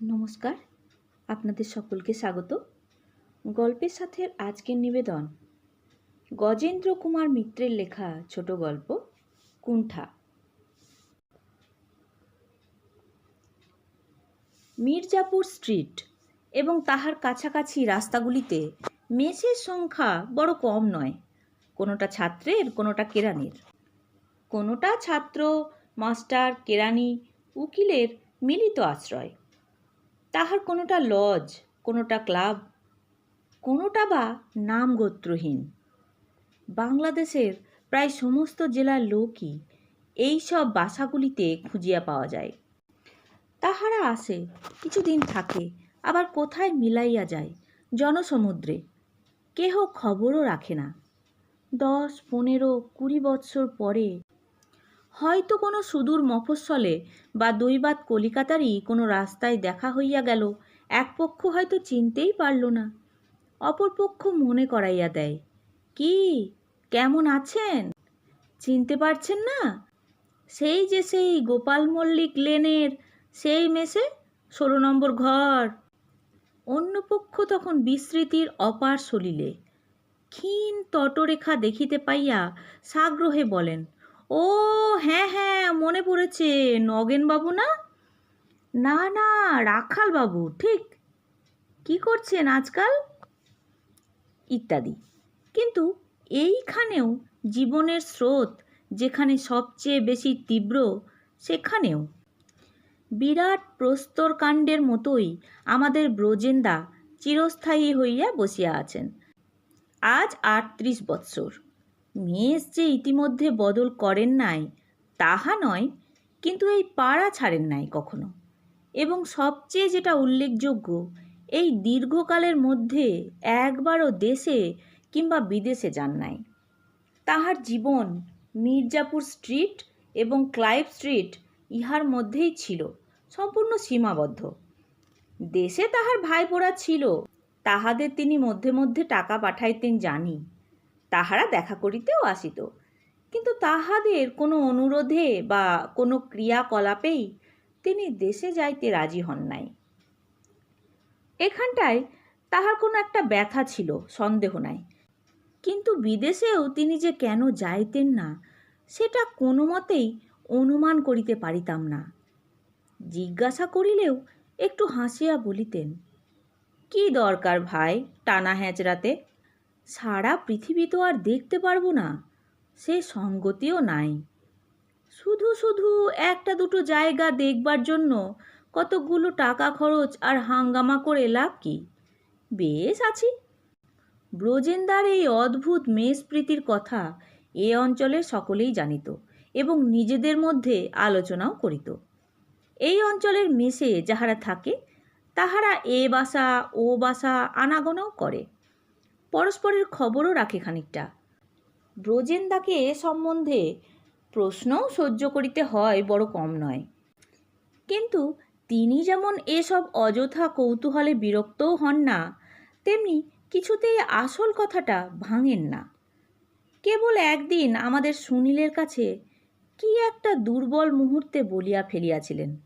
নমস্কার, আপনাদের সকলকে স্বাগত। গল্পের সাথে আজকের নিবেদন, গজেন্দ্র কুমার মিত্রের লেখা ছোট গল্প, কুণ্ঠা। মির্জাপুর স্ট্রিট এবং তাহার কাছাকাছি রাস্তাগুলিতে মেসের সংখ্যা বড় কম নয়, কোনোটা ছাত্রের, কোনোটা কেরানির। কোনোটা ছাত্র, মাস্টার, কেরানি, উকিলের মিলিত আশ্রয়। তাহার কোনোটা লজ, কোনোটা ক্লাব, কোনোটা বা নাম গোত্রহীন। বাংলাদেশের প্রায় সমস্ত জেলার লোকই এই সব বাসাগুলিতে খুঁজিয়া পাওয়া যায়। তাহারা আসে, কিছুদিন থাকে, আবার কোথায় মিলাইয়া যায়, জনসমুদ্রে। কেহ খবরও রাখে না। দশ, পনেরো, কুড়ি বৎসর পরে হয়তো কোনো সুদূর মফস্বলে বা দৈবাত কলিকাতারই কোনো রাস্তায় দেখা হইয়া গেল, এক পক্ষ হয়তো চিনতেই পারল না। অপর পক্ষ মনে করাইয়া দেয়, কি, কেমন আছেন? চিনতে পারছেন না? সেই যে সেই গোপাল মল্লিক লেনের সেই মেসে ষোলো নম্বর ঘর। অন্য পক্ষ তখন বিস্মৃতির অপার সলিলে, ক্ষীণ তটরেখা দেখিতে পাইয়া সাগ্রহে বলেন ও হ্যাঁ হ্যাঁ মনে পড়েছে। নগেনবাবু না? না না রাখাল বাবু ঠিক। কি করছেন আজকাল? ইত্যাদি। কিন্তু এইখানেও জীবনের স্রোত, যেখানে সবচেয়ে বেশি তীব্র, সেখানেও। বিরাট প্রস্তরকাণ্ডের মতোই আমাদের ব্রজেন্দা চিরস্থায়ী হইয়া বসিয়া আছেন। আজ আটত্রিশ বৎসর। মেষ যে ইতিমধ্যে বদল করেন নাই, তাহা নয়, কিন্তু এই পাড়া ছাড়েন নাই কখনো। এবং সবচেয়ে যেটা উল্লেখযোগ্য, এই দীর্ঘকালের মধ্যে একবারও দেশে কিংবা বিদেশে যান নাই। তাহার জীবন মির্জাপুর স্ট্রিট এবং ক্লাইভ স্ট্রিট ইহার মধ্যেই ছিল, সম্পূর্ণ সীমাবদ্ধ। দেশে তাহার ভাইপোড়া ছিল, তাহাদের তিনি মধ্যে মধ্যে টাকা পাঠাইতেন জানি। তাহারা দেখা করিতেও আসিত। কিন্তু তাহাদের কোনো অনুরোধে বা কোনো ক্রিয়াকলাপেই তিনি দেশে যাইতে রাজি হন নাই। এখানটায় তাহার কোনো একটা ব্যথা ছিল, সন্দেহ নাই। কিন্তু বিদেশেও তিনি যে কেন যাইতেন না, সেটা কোনো মতেই অনুমান করিতে পারিতাম না। জিজ্ঞাসা করিলেও একটু হাসিয়া বলিতেন, কি দরকার ভাই টানা হ্যাঁচড়াতে? সারা পৃথিবী তো আর দেখতে পারব না। সে সঙ্গতিও নাই। শুধু শুধু একটা দুটো জায়গা দেখবার জন্য কতগুলো টাকা খরচ আর হাঙ্গামা করে লাভ কি? বেশ আছি। ব্রজেন্দার এই অদ্ভুত মেষপ্রীতির কথা এ অঞ্চলের সকলেই জানিত এবং নিজেদের মধ্যে আলোচনাও করিত। এই অঞ্চলের মেসে যাহারা থাকে, তাহারা এ বাসা, ও বাসা আনাগোনাও করে। পরস্পরের খবরও রাখে খানিকটা। ব্রজেন্দাকে এ সম্বন্ধে প্রশ্নও সহ্য করিতে হয় বড় কম নয়। কিন্তু তিনি যেমন এসব অযথা কৌতূহলে বিরক্তও হন না, তেমনি কিছুতেই আসল কথাটা ভাঙেন না। কেবল একদিন আমাদের সুনীলের কাছে কি একটা দুর্বল মুহূর্তে বলিয়া ফেলিয়াছিলেন।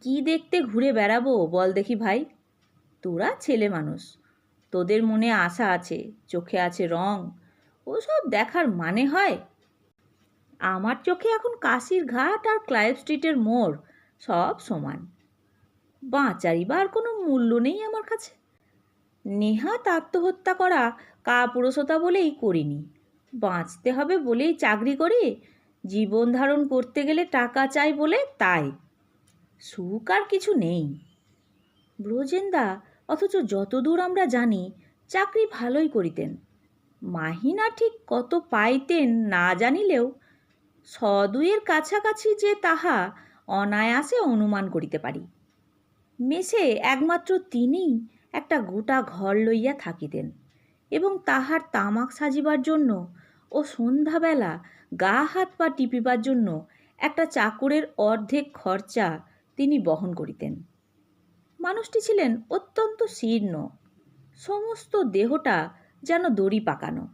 কি দেখতে ঘুরে বেড়াবো বল দেখি ভাই, তোরা ছেলে মানুষ। তোদের মনে আশা আছে, চোখে আছে রং, ওসব দেখার মানে হয়? আমার চোখে এখন কাশির ঘাট আর ক্লাইভ স্ট্রিটের মোড়, সব সমান। বাঁচারই বা আর কোনো মূল্য নেই আমার কাছে। নেহাত আত্মহত্যা করা কাপুরুষতা বলেই করিনি। বাঁচতে হবে বলেই চাকরি করি, জীবন ধারণ করতে গেলে টাকা চাই বলে তাই। সুখ আর কিছু নেই। ব্রজেন্দা অথচ যতদূর আমরা জানি, চাকরি ভালোই করিতেন। মাহিনা ঠিক কত পাইতেন না জানিলেও সদুয়ের কাছাকাছি যে তাহা অনায়াসে অনুমান করিতে পারি। মেসে একমাত্র তিনিই একটা গোটা ঘর লইয়া থাকিতেন এবং তাহার তামাক সাজিবার জন্য ও সন্ধ্যাবেলা গা হাত পা টিপিবার জন্য একটা চাকরের অর্ধেক খরচা তিনি বহন করিতেন। মানুষটি ছিলেন অত্যন্ত শীর্ণ। সমস্ত দেহটা যেন দড়ি পাকানো।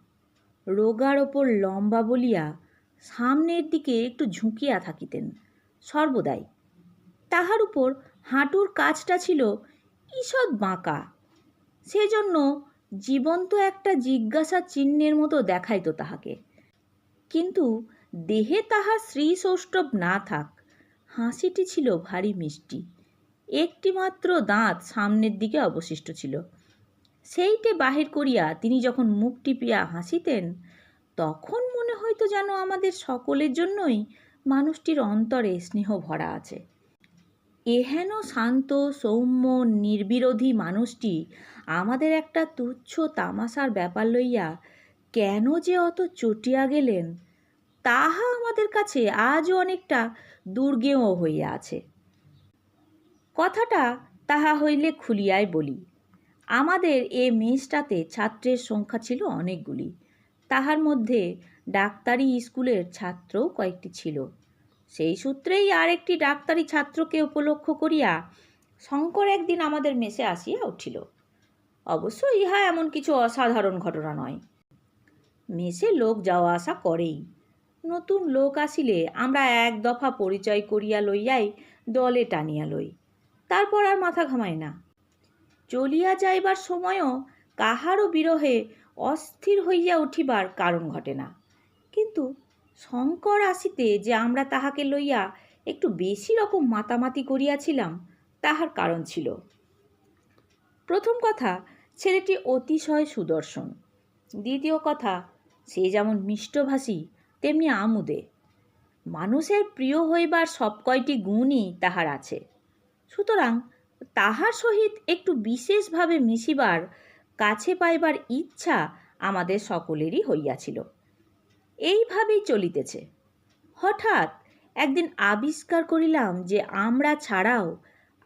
রোগার ওপর লম্বা বলিয়া সামনের দিকে একটু ঝুঁকিয়া থাকিতেন, সর্বদাই। তাহার উপর হাঁটুর কাজটা ছিল ঈষৎ বাঁকা। সেজন্য জীবন্ত একটা জিজ্ঞাসা চিহ্নের মতো দেখাইতো তাহাকে। কিন্তু দেহে তাহার শ্রী সৌষ্ঠব না থাক, হাসিটি ছিল ভারী মিষ্টি। একটি মাত্র দাঁত সামনের দিকে অবশিষ্ট ছিল। সেইটে বাহির করিয়া তিনি যখন মুখ টিপিয়া হাসিতেন, তখন মনে হয়তো যেন আমাদের সকলের জন্যই মানুষটির অন্তরে স্নেহ ভরা আছে। এহেন শান্ত, সৌম্য, নির্বিরোধী মানুষটি আমাদের একটা তুচ্ছ তামাশার ব্যাপার লইয়া কেন যে অত চটিয়া গেলেন, তাহা আমাদের কাছে আজও অনেকটা দুর্গেয় হইয়া আছে। কথাটা তাহা হইলে খুলিয়াই বলি। আমাদের এ মেসটাতে ছাত্রের সংখ্যা ছিল অনেকগুলি। তাহার মধ্যে ডাক্তারি স্কুলের ছাত্রও কয়েকটি ছিল। সেই সূত্রেই আর একটি ডাক্তারি ছাত্রকে উপলক্ষ করিয়া শঙ্কর একদিন আমাদের মেসে আসিয়া উঠিল। অবশ্য ইহা এমন কিছু অসাধারণ ঘটনা নয়। মেসে লোক যাওয়া আসা করেই। নতুন লোক আসিলে আমরা এক দফা পরিচয় করিয়া লইয়াই দলে টানিয়া লই। তারপর আর মাথা ঘামাই না। চলিয়া যাইবার সময়ও কাহারও বিরহে অস্থির হইয়া উঠিবার কারণ ঘটে না। কিন্তু শঙ্কর আসিতে যে আমরা তাহাকে লইয়া একটু বেশি রকম মাতামাতি করিয়াছিলাম, তাহার কারণ ছিল। প্রথম কথা, ছেলেটি অতিশয় সুদর্শন। দ্বিতীয় কথা, সে যেমন মিষ্টভাষী, তেমনি আমুদে। মানুষের প্রিয় হইবার সব কয়টি গুণই তাহার আছে। সুতরাং তাহার সহিত একটু বিশেষভাবে মিশিবার, কাছে পাইবার ইচ্ছা আমাদের সকলেরই হইয়াছিল। এইভাবেই চলিতেছে। হঠাৎ একদিন আবিষ্কার করিলাম যে আমরা ছাড়াও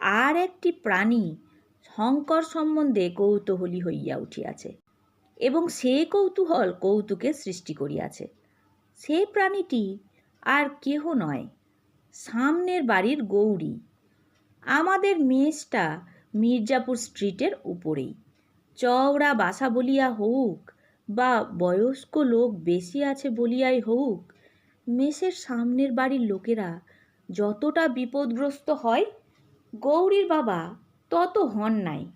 আর একটি প্রাণী শঙ্কর সম্বন্ধে কৌতূহলী হইয়া উঠিয়াছে এবং সে কৌতূহল কৌতুকের সৃষ্টি করিয়াছে। সে প্রাণীটি আর কেহ নয়, সামনের বাড়ির গৌরী। আমাদের মেসটা মির্জাপুর স্ট্রিটের উপরেই। চওড়া বাসা বলিয়া হোক বা বয়স্ক লোক বেশি আছে বলিয়াই হোক মেসের সামনের বাড়ির লোকেরা যতটা বিপদগ্রস্ত হয়, গৌরীর বাবা তত হন নাই।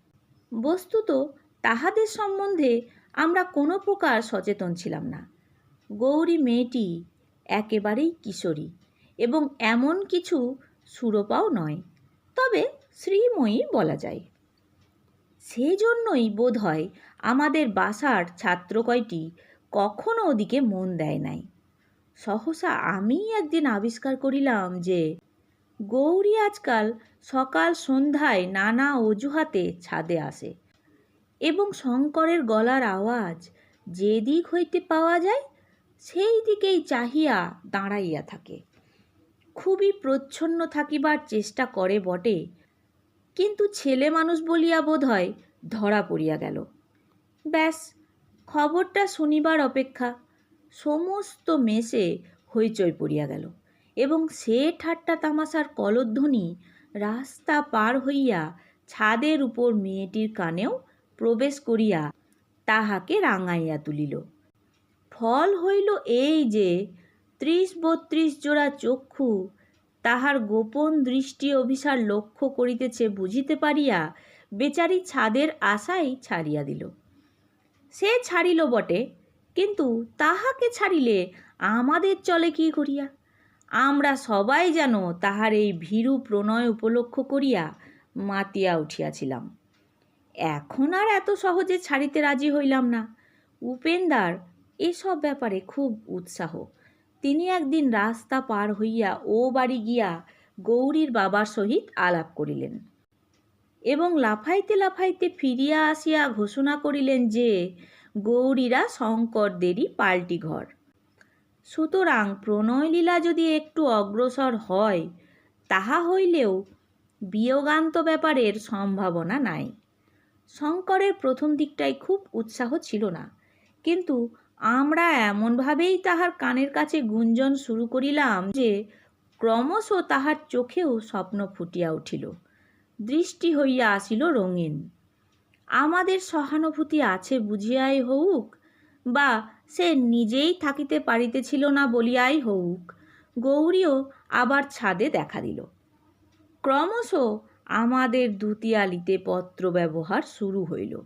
বস্তুত তাহাদের সম্বন্ধে আমরা কোনো প্রকার সচেতন ছিলাম না। গৌরী মেয়েটি একেবারেই কিশোরী এবং এমন কিছু সুরপাও নয়। তবে শ্রীময়ী বলা যায়। সেজন্যই বোধ হয় আমাদের বাসার ছাত্র কয়টি কখনো ওদিকে মন দেয় নাই। সহসা আমি একদিন আবিষ্কার করিলাম যে, গৌরী আজকাল সকাল সন্ধ্যায় নানা অজুহাতে ছাদে আসে এবং শঙ্করের গলার আওয়াজ যে দিক হইতে পাওয়া যায়, সেই দিকেই চাহিয়া দাঁড়াইয়া থাকে। খুবই প্রচ্ছন্ন থাকিবার চেষ্টা করে বটে। কিন্তু ছেলে মানুষ বলিয়া বোধ হয় ধরা পড়িয়া গেল। ব্যাস, খবরটা শুনিবার অপেক্ষা সমস্ত মেসে হইচই পড়িয়া গেল এবং সে ঠাট্টা তামাশার কলধ্বনি রাস্তা পার হইয়া ছাদের উপর মেয়েটির কানেও প্রবেশ করিয়া তাহাকে রাঙাইয়া তুলিল। ফল হইল এই যে ত্রিশ বত্রিশ জোড়া চক্ষু। তাহার গোপন দৃষ্টি অভিসার লক্ষ্য করিতেছে বুঝিতে পারিয়া বেচারি ছাদের আশাই ছাড়িয়া দিল। সে ছাড়িল বটে, কিন্তু তাহাকে ছাড়িলে আমাদের চলে কি করিয়া? আমরা সবাই যেন তাহার এই ভীরু প্রণয় উপলক্ষ করিয়া মাতিয়া উঠিয়াছিলাম। এখন আর এত সহজে ছাড়িতে রাজি হইলাম না। উপেন্দার এসব ব্যাপারে খুব উৎসাহ। তিনি একদিন রাস্তা পার হইয়া ও বাড়ি গিয়া গৌরীর বাবার সহিত আলাপ করিলেন এবং লাফাইতে লাফাইতে ফিরিয়া আসিয়া ঘোষণা করিলেন যে, গৌরীরা শঙ্করদেরই পাল্টি ঘর। সুতরাং প্রণয়লীলা যদি একটু অগ্রসর হয়, তাহা হইলেও বিয়োগান্ত ব্যাপারের সম্ভাবনা নাই। শঙ্করের প্রথম দিকটাই খুব উৎসাহ ছিল না, কিন্তু আমরা এমনভাবেই তাহার কানের কাছে গুঞ্জন শুরু করিলাম যে ক্রমশ তাহার চোখেও স্বপ্ন ফুটিয়া উঠিল। দৃষ্টি হইয়া আসিল রঙিন। আমাদের সহানুভূতি আছে বুঝিয়াই হউক, বা সে নিজেই থাকিতে পারিতেছিল না বলিয়াই হউক, গৌরীও আবার ছাদে দেখা দিল। ক্রমশ আমাদের দুতিয়ালিতে পত্র ব্যবহার শুরু হইল।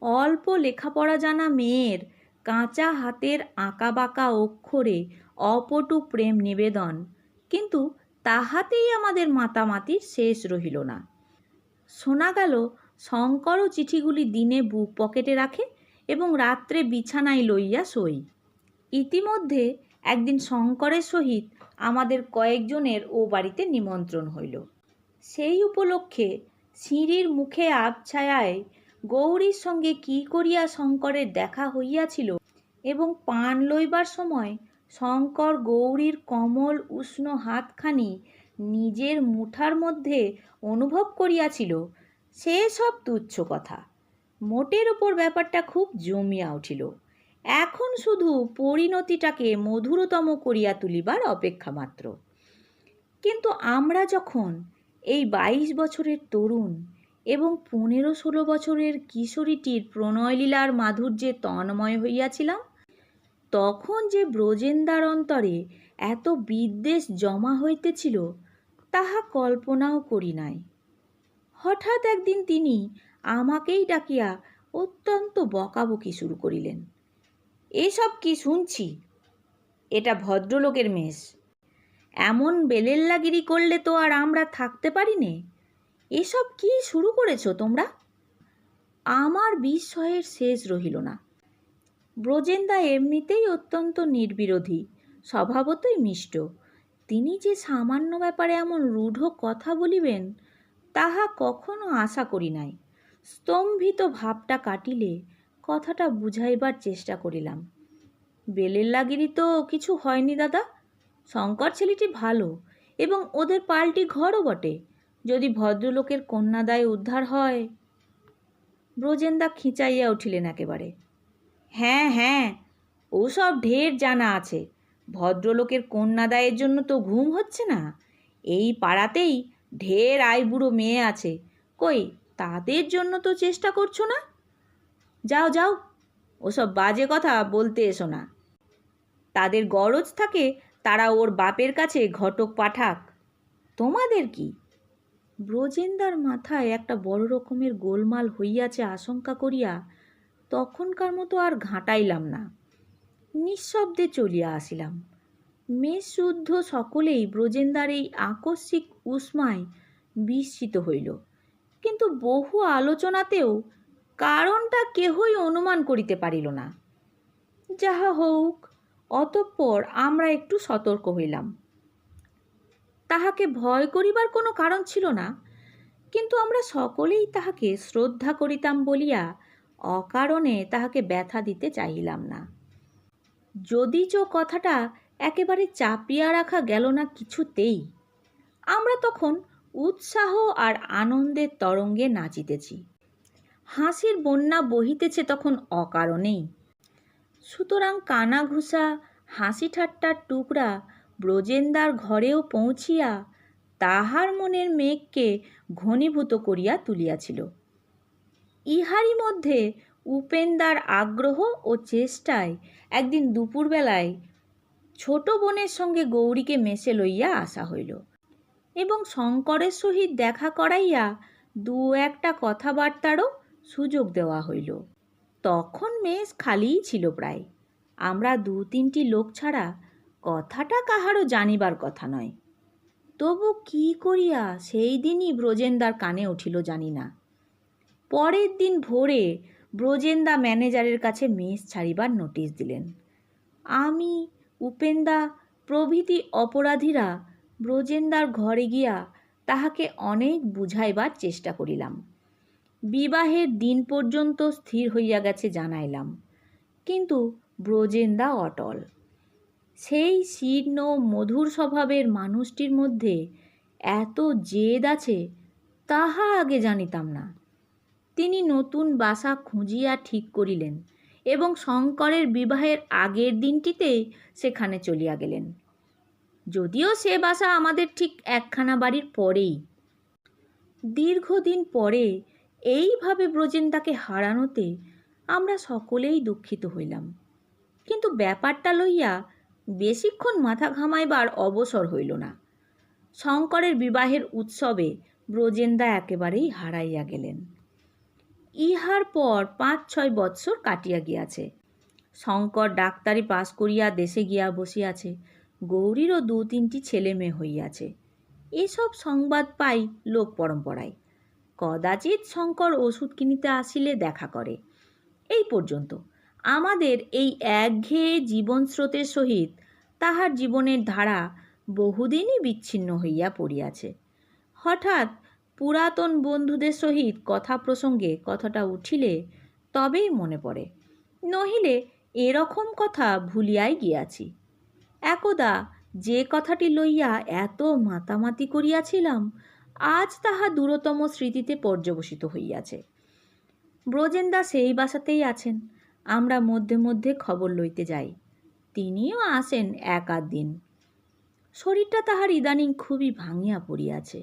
অল্প লেখাপড়া জানা মেয়ের কাঁচা হাতের আঁকাবাঁকা অক্ষরে অপটু প্রেম নিবেদন। কিন্তু তাহাতেই আমাদের মাতামাতির শেষ রহিল না। শোনা গেল, শঙ্করও চিঠিগুলি দিনে বুক পকেটে রাখে এবং রাত্রে বিছানায় লইয়া সই ইতিমধ্যে একদিন শঙ্করের সহিত আমাদের কয়েকজনের ও বাড়িতে নিমন্ত্রণ হইল। সেই উপলক্ষে সিঁড়ির মুখে আবছায়ায় গৌরীর সঙ্গে কি করিয়া শঙ্করের দেখা হইয়াছিল এবং পান লইবার সময় শঙ্কর গৌরীর কমল উষ্ণ হাতখানি নিজের মুঠার মধ্যে অনুভব করিয়াছিল, সে সব তুচ্ছ কথা। মোটের ওপর ব্যাপারটা খুব জমিয়া উঠিল। এখন শুধু পরিণতিটাকে মধুরতম করিয়া তুলিবার অপেক্ষা মাত্র। কিন্তু আমরা যখন এই বাইশ বছরের তরুণ এবং পনেরো ষোলো বছরের কিশোরীটির প্রণয়লীলার মাধুর্যে তন্ময় হইয়াছিলাম। তখন যে ব্রজেন্দার অন্তরে এত বিদ্বেষ জমা হইতেছিল, তাহা কল্পনাও করি নাই। হঠাৎ একদিন তিনি আমাকেই ডাকিয়া অত্যন্ত বকাবকি শুরু করিলেন, এসব কি শুনছি? এটা ভদ্রলোকের মেষ। এমন বেলেল্লাগিরি করলে তো আর আমরা থাকতে পারি নে? এসব কি শুরু করেছ তোমরা? আমার বিস্ময়ের শেষ রহিল না। ব্রজেন্দা এমনিতেই অত্যন্ত নির্বিরোধী, স্বভাবতই মিষ্ট। তিনি যে সামান্য ব্যাপারে এমন রূঢ় কথা বলিবেন, তাহা কখনো আশা করি নাই। স্তম্ভিত ভাবটা কাটিলে কথাটা বুঝাইবার চেষ্টা করিলাম। বেলেল্লাগিরি তো কিছু হয়নি দাদা। শঙ্কর ছেলেটি ভালো এবং ওদের পাল্টি ঘরও বটে। যদি ভদ্রলোকের কন্যাদায় উদ্ধার হয়? ব্রজেন্দা খিঁচাইয়া উঠিলেন একেবারে। হ্যাঁ হ্যাঁ ওসব ঢের জানা আছে। ভদ্রলোকের কন্যাদায়ের জন্য তো ঘুম হচ্ছে না। এই পাড়াতেই ঢের আইবুড়ো মেয়ে আছে। কই, তাদের জন্য তো চেষ্টা করছ না? যাও যাও, ওসব বাজে কথা বলতে এসো না। তাদের গরজ থাকে, তারা ওর বাপের কাছে ঘটক পাঠাক। তোমাদের কি? ব্রজেন্দার মাথায় একটা বড় রকমের গোলমাল হইয়াছে আশঙ্কা করিয়া তখনকার মতো আর ঘাঁটাইলাম না। নিঃশব্দে চলিয়া আসিলাম। মেষ শুদ্ধ সকলেই ব্রজেন্দার এই আকস্মিক উষ্মায় বিস্মিত হইল। কিন্তু বহু আলোচনাতেও কারণটা কেহই অনুমান করিতে পারিল না। যাহা হোক অতঃপর আমরা একটু সতর্ক হইলাম। তাহাকে ভয় করিবার কোনো কারণ ছিল না। কিন্তু আমরা সকলেই তাহাকে শ্রদ্ধা করিতাম বলিয়া অকারণে তাহাকে ব্যথা দিতে চাহিলাম না। যদি যদিচ কথাটা একেবারে চাপিয়া রাখা গেল না কিছুতেই, আমরা তখন উৎসাহ আর আনন্দের তরঙ্গে নাচিতেছি। হাসির বন্যা বহিতেছে তখন অকারণেই। সুতরাং কানাঘুষা হাসি ঠাট্টার টুকরা ব্রজেন্দার ঘরেও পৌঁছিয়া তাহার মনের মেঘকে ঘনীভূত করিয়া তুলিয়াছিল। ইহারই মধ্যে উপেন্দার আগ্রহ ও চেষ্টায় একদিন দুপুরবেলায় ছোট বোনের সঙ্গে গৌরীকে মেশে লইয়া আসা হইল এবং শঙ্করের সহিত দেখা করাইয়া দু একটা কথাবার্তারও সুযোগ দেওয়া হইল। তখন মেষ খালিই ছিল প্রায়। আমরা দু তিনটি লোক ছাড়া কথাটা কাহারও জানিবার কথা নয়। তবু কি করিয়া সেই দিনই ব্রজেন্দার কানে উঠিল জানি না। পরের দিন ভোরে ব্রজেন্দা ম্যানেজারের কাছে মেস ছাড়িবার নোটিশ দিলেন। আমি, উপেন্দা, প্রভৃতি অপরাধীরা ব্রজেন্দার ঘরে গিয়া তাহাকে অনেক বুঝাইবার চেষ্টা করিলাম। বিবাহের দিন পর্যন্ত স্থির হইয়া গেছে জানাইলাম। কিন্তু ব্রজেন্দা অটল। সেই শীর্ণ, মধুর স্বভাবের মানুষটির মধ্যে এত জেদ আছে, তাহা আগে জানিতাম না। তিনি নতুন বাসা খুঁজিয়া ঠিক করিলেন এবং শঙ্করের বিবাহের আগের দিনটিতেই সেখানে চলিয়া গেলেন। যদিও সে বাসা আমাদের ঠিক একখানা বাড়ির পরেই। দীর্ঘদিন পরে এইভাবে ব্রজেন্দাকে হারানোতে আমরা সকলেই দুঃখিত হইলাম। কিন্তু ব্যাপারটা লইয়া বেশিক্ষণ মাথা ঘামাইবার অবসর হইল না। শঙ্করের বিবাহের উৎসবে ব্রজেন্দা একেবারেই হারাইয়া গেলেন। ইহার পর পাঁচ ছয় বৎসর কাটিয়া গিয়াছে। শঙ্কর ডাক্তারি পাস করিয়া দেশে গিয়া বসিয়াছে। গৌরীরও দু তিনটি ছেলে মেয়ে হইয়াছে। এসব সংবাদ পাই লোক পরম্পরায়। কদাচিৎ শঙ্কর ওষুধ কিনিতে আসিলে দেখা করে। এই পর্যন্ত। আমাদের এই একঘেয়ে জীবন স্রোতের সহিত তাহার জীবনের ধারা বহুদিনই বিচ্ছিন্ন হইয়া পড়িয়াছে। হঠাৎ পুরাতন বন্ধুদের সহিত কথা প্রসঙ্গে কথাটা উঠিলে তবেই মনে পড়ে, নহিলে এরকম কথা ভুলিয়াই গিয়াছি। একদা যে কথাটি লইয়া এত মাতামাতি করিয়াছিলাম, আজ তাহা দূরতম স্মৃতিতে পর্যবসিত হইয়াছে। ব্রজেন্দা সেই বাসাতেই আছেন। আমরা মধ্যে মধ্যে খবর লইতে যাই। তিনিও আসেন এক আধ দিন। শরীরটা তাহার ইদানিং খুবই ভাঙিয়া পড়িয়াছে।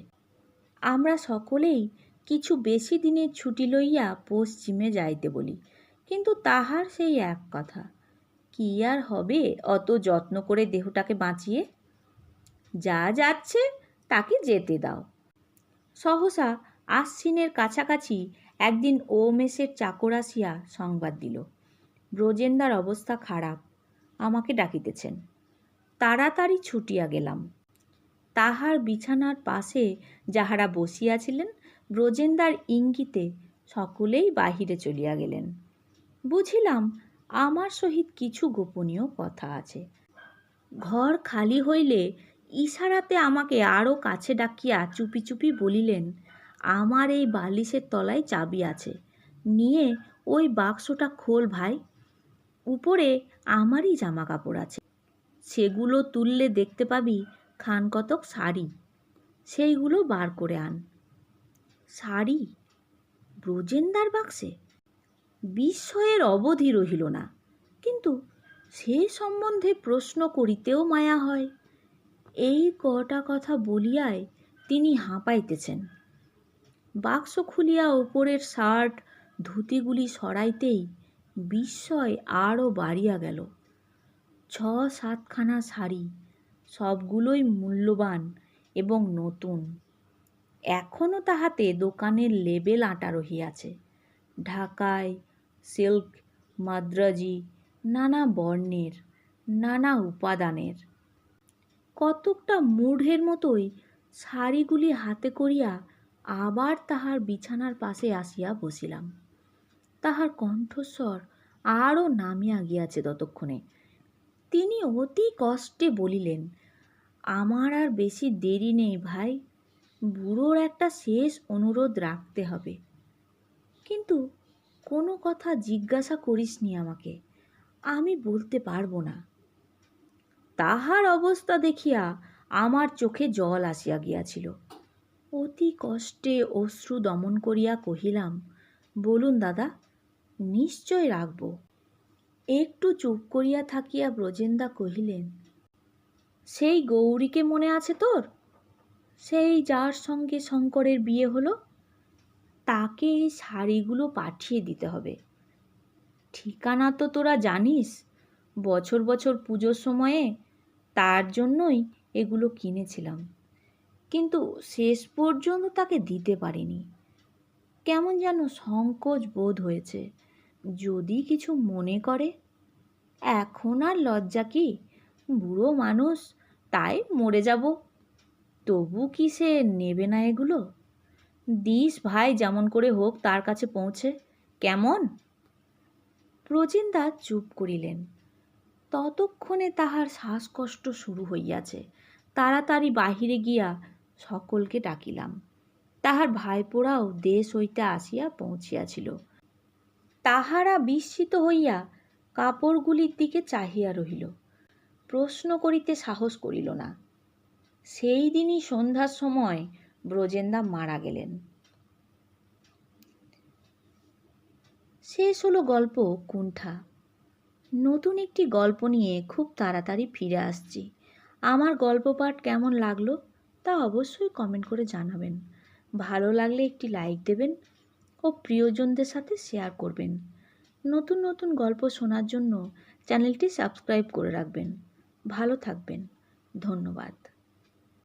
আমরা সকলেই কিছু বেশি দিনের ছুটি লইয়া পশ্চিমে যাইতে বলি, কিন্তু তাহার সেই এক কথা, কি আর হবে অত যত্ন করে দেহটাকে বাঁচিয়ে? যা যাচ্ছে তাকে যেতে দাও। সহসা আশ্বিনের কাছাকাছি একদিন ও মেসের চাকর আসিয়া সংবাদ দিল। ব্রজেন্দার অবস্থা খারাপ। আমাকে ডাকিতেছেন। তাড়াতাড়ি ছুটিয়া গেলাম। তাহার বিছানার পাশে যাহারা বসিয়াছিলেন ব্রজেন্দার ইঙ্গিতে সকলেই বাহিরে চলিয়া গেলেন। বুঝিলাম, আমার সহিত কিছু গোপনীয় কথা আছে। ঘর খালি হইলে ইশারাতে আমাকে আরও কাছে ডাকিয়া চুপি চুপি বলিলেন, আমার এই বালিশের তলায় চাবি আছে। নিয়ে ওই বাক্সটা খোল ভাই। উপরে আমারই জামা কাপড় আছে। সেগুলো তুললে দেখতে পাবি খান কতক শাড়ি। সেইগুলো বার করে আন। শাড়ি? ব্রজেন্দার বাক্সে? বিস্ময়ের অবধি রহিল না। কিন্তু সে সম্বন্ধে প্রশ্ন করিতেও মায়া হয়। এই কটা কথা বলিয়ায় তিনি হাঁপাইতেছেন। বাক্স খুলিয়া ওপরের শার্ট ধুতিগুলি সরাইতেই বিস্ময় আরও বাড়িয়া গেল। ছ সাতখানা শাড়ি, সবগুলোই মূল্যবান এবং নতুন। এখনও তাহাতে দোকানের লেবেল আঁটা রহিয়াছে। ঢাকায় সিল্ক, মাদ্রাজি, নানা বর্ণের, নানা উপাদানের। কতকটা মূঢ়ের মতোই শাড়িগুলি হাতে করিয়া আবার তাহার বিছানার পাশে আসিয়া বসিলাম। তাহার কণ্ঠস্বর আরও নামিয়া গিয়াছে ততক্ষণে। তিনি অতি কষ্টে বলিলেন, আমার আর বেশি দেরি নেই ভাই, বুড়োর একটা শেষ অনুরোধ রাখতে হবে। কিন্তু কোনো কথা জিজ্ঞাসা করিসনি আমাকে, আমি বলতে পারব না। তাহার অবস্থা দেখিয়া আমার চোখে জল আসিয়া গিয়াছিল। অতি কষ্টে অশ্রু দমন করিয়া কহিলাম, বলুন দাদা নিশ্চয় রাখব। একটু চুপ করিয়া থাকিয়া ব্রজেন্দা কহিলেন, সেই গৌরীকে মনে আছে তোর? সেই যার সঙ্গে শঙ্করের বিয়ে হলো, তাকে এই শাড়িগুলো পাঠিয়ে দিতে হবে। ঠিকানা তো তোরা জানিস, বছর বছর পুজোর সময়ে তার জন্যই এগুলো কিনেছিলাম। কিন্তু শেষ পর্যন্ত তাকে দিতে পারিনি। কেমন যেন সংকোচ বোধ হয়েছে। যদি কিছু মনে করে, এখন আর লজ্জা কি? বুড়ো মানুষ, তাই মরে যাব। তবু কি সে নেবে না এগুলো? দিস ভাই যেমন করে হোক তার কাছে পৌঁছে। কেমন? প্রচিন্দা চুপ করিলেন। ততক্ষণে তাহার শ্বাসকষ্ট শুরু হইয়াছে। তাড়াতাড়ি বাহিরে গিয়া সকলকে ডাকিলাম। তাহার ভাইপোরাও দেশ হইতে আসিয়া পৌঁছিয়াছিল। তাহারা বিস্মিত হইয়া কাপড়গুলির দিকে চাহিয়া রহিল। প্রশ্ন করিতে সাহস করিল না। সেই দিনই সন্ধ্যার সময় ব্রজেন্দা মারা গেলেন। শেষ হলো গল্প কুণ্ঠা। নতুন একটি গল্প নিয়ে খুব তাড়াতাড়ি ফিরে আসছি। আমার গল্প পাঠ কেমন লাগল তা অবশ্যই কমেন্ট করে জানাবেন। ভালো লাগলে একটি লাইক দেবেন ও প্রিয়জনদের সাথে শেয়ার করবেন। নতুন নতুন গল্প শোনার জন্য চ্যানেলটি সাবস্ক্রাইব করে রাখবেন। ভালো থাকবেন। ধন্যবাদ।